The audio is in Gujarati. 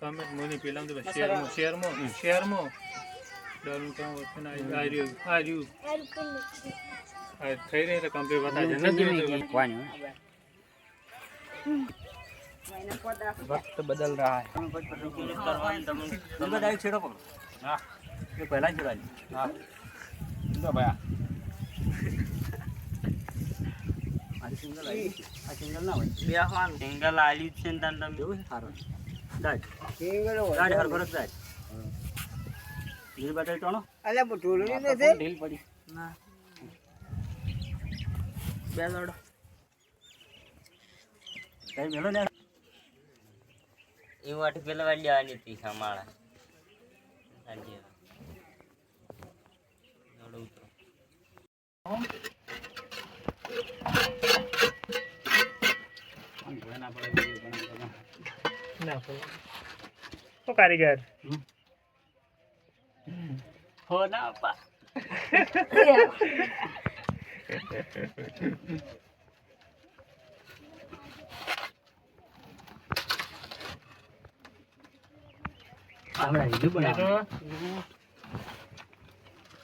કમેન્ટ મને પેલા તો શેરમાં શેરમાં શેરમાં ડરું કામ વસ્તુ ના રહ્યું આ રહ્યું આ થઈ રહી તો કમ્પ્લીટ બતા જ નથી પાણી વક્ત બદલ રહા હે. તમે બધા છેડો પકડો હા. એ પહેલા છેડો હા. તો ભાઈ આ. સિંગલ આવી આ છે બે દોડો કઈ મેળો ને એ વાટી પેલા વાળી લેવાની હતી સમાળા સાંજે દોડો ઉતરો. ના તો કારીગર? હો ના આપણે હિન્દુ બનાવ